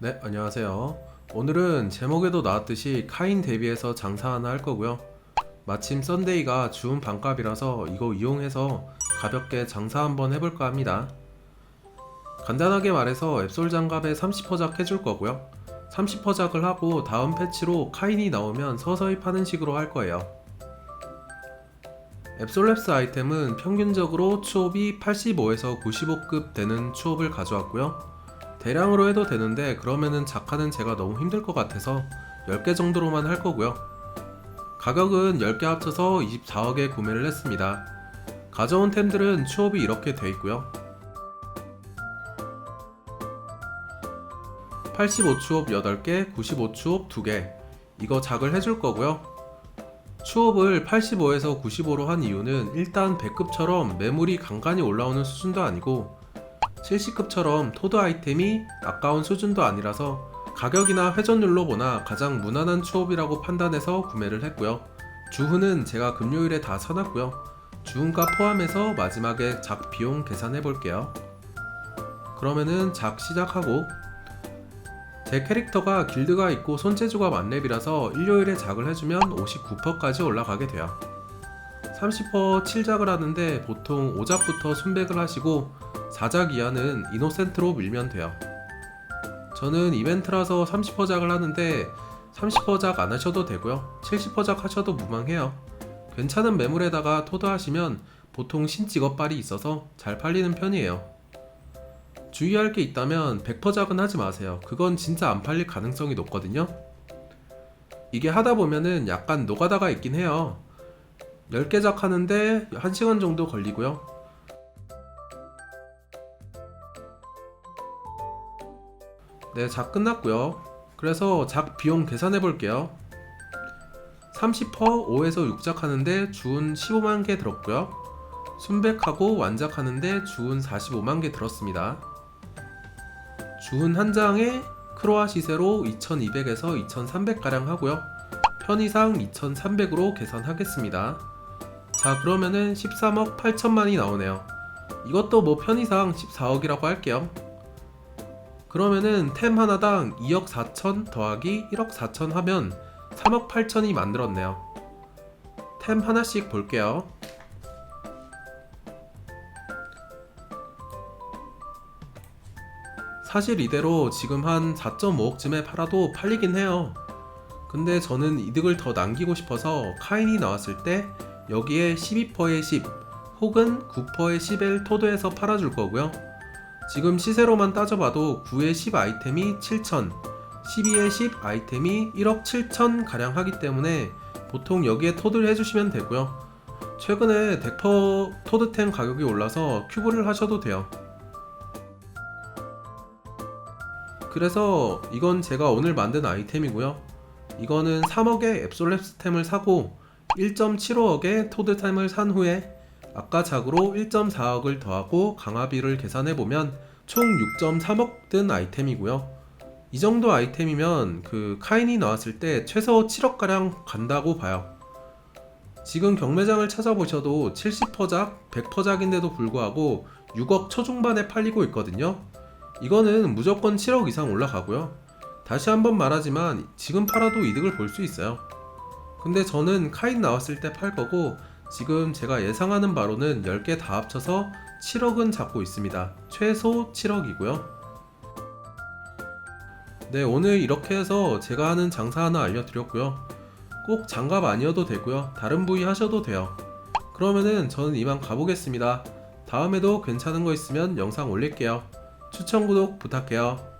네, 안녕하세요. 오늘은 제목에도 나왔듯이 카인 대비해서 장사 하나 할 거고요. 마침 썬데이가 주운 반값이라서 이거 이용해서 가볍게 장사 한번 해볼까 합니다. 간단하게 말해서 앱솔 장갑에 30퍼작 해줄 거고요. 30퍼작을 하고 다음 패치로 카인이 나오면 서서히 파는 식으로 할 거예요. 앱솔랩스 아이템은 평균적으로 추업이 85에서 95급 되는 추업을 가져왔고요. 대량으로 해도 되는데 그러면은 작화는 제가 너무 힘들 것 같아서 10개 정도로만 할 거고요. 가격은 10개 합쳐서 24억에 구매를 했습니다. 가져온 템들은 추업이 이렇게 돼 있고요. 85추업 8개, 95추업 2개. 이거 작을 해줄 거고요. 추업을 85에서 95로 한 이유는 일단 100급처럼 매물이 간간히 올라오는 수준도 아니고 70급처럼 토드 아이템이 아까운 수준도 아니라서 가격이나 회전율로 보나 가장 무난한 추업이라고 판단해서 구매를 했고요. 주훈은 제가 금요일에 다 사놨고요. 주훈가 포함해서 마지막에 작 비용 계산해 볼게요. 그러면은 작 시작하고 제 캐릭터가 길드가 있고 손재주가 만렙이라서 일요일에 작을 해주면 59%까지 올라가게 돼요. 30% 7작을 하는데 보통 5작부터 순백을 하시고 4작 이하는 이노센트로 밀면 돼요. 저는 이벤트라서 30%작을 하는데 30%작 안 하셔도 되고요. 70%작 하셔도 무방해요. 괜찮은 매물에다가 토드 하시면 보통 신직업발이 있어서 잘 팔리는 편이에요. 주의할 게 있다면 100%작은 하지 마세요. 그건 진짜 안 팔릴 가능성이 높거든요. 이게 하다 보면은 약간 노가다가 있긴 해요. 10개 작 하는데 1시간 정도 걸리고요. 네, 작 끝났고요. 그래서 작 비용 계산해 볼게요. 30% 5에서 6작 하는데 주운 15만 개 들었고요. 순백하고 완작 하는데 주운 45만 개 들었습니다. 주운 한 장에 크로아 시세로 2200에서 2300 가량 하고요. 편의상 2300으로 계산하겠습니다. 자, 그러면은 13억 8천만이 나오네요. 이것도 뭐 편의상 14억이라고 할게요. 그러면은 템 하나당 2억 4천 더하기 1억 4천 하면 3억 8천이 만들었네요. 템 하나씩 볼게요. 사실 이대로 지금 한 4.5억쯤에 팔아도 팔리긴 해요. 근데 저는 이득을 더 남기고 싶어서 카인이 나왔을 때 여기에 12%의 10 혹은 9%의 10을 토드해서 팔아줄 거고요. 지금 시세로만 따져봐도 9의 10 아이템이 7천, 12의 10 아이템이 1억 7천 가량 하기 때문에 보통 여기에 토드를 해주시면 되고요. 최근에 덱퍼 토드템 가격이 올라서 큐브를 하셔도 돼요. 그래서 이건 제가 오늘 만든 아이템이고요. 이거는 3억의 앱솔랩스템을 사고 1.75억의 토드템을 산 후에 아까 작으로 1.4억을 더하고 강화비를 계산해보면 총 6.3억 든 아이템이고요. 이 정도 아이템이면 그 카인이 나왔을 때 최소 7억가량 간다고 봐요. 지금 경매장을 찾아보셔도 70%작, 100%작인데도 불구하고 6억 초중반에 팔리고 있거든요. 이거는 무조건 7억 이상 올라가고요. 다시 한번 말하지만 지금 팔아도 이득을 볼 수 있어요. 근데 저는 카인 나왔을 때 팔 거고 지금 제가 예상하는 바로는 10개 다 합쳐서 7억은 잡고 있습니다. 최소 7억이고요. 네, 오늘 이렇게 해서 제가 하는 장사 하나 알려드렸고요. 꼭 장갑 아니어도 되고요. 다른 부위 하셔도 돼요. 그러면은 저는 이만 가보겠습니다. 다음에도 괜찮은 거 있으면 영상 올릴게요. 추천 구독 부탁해요.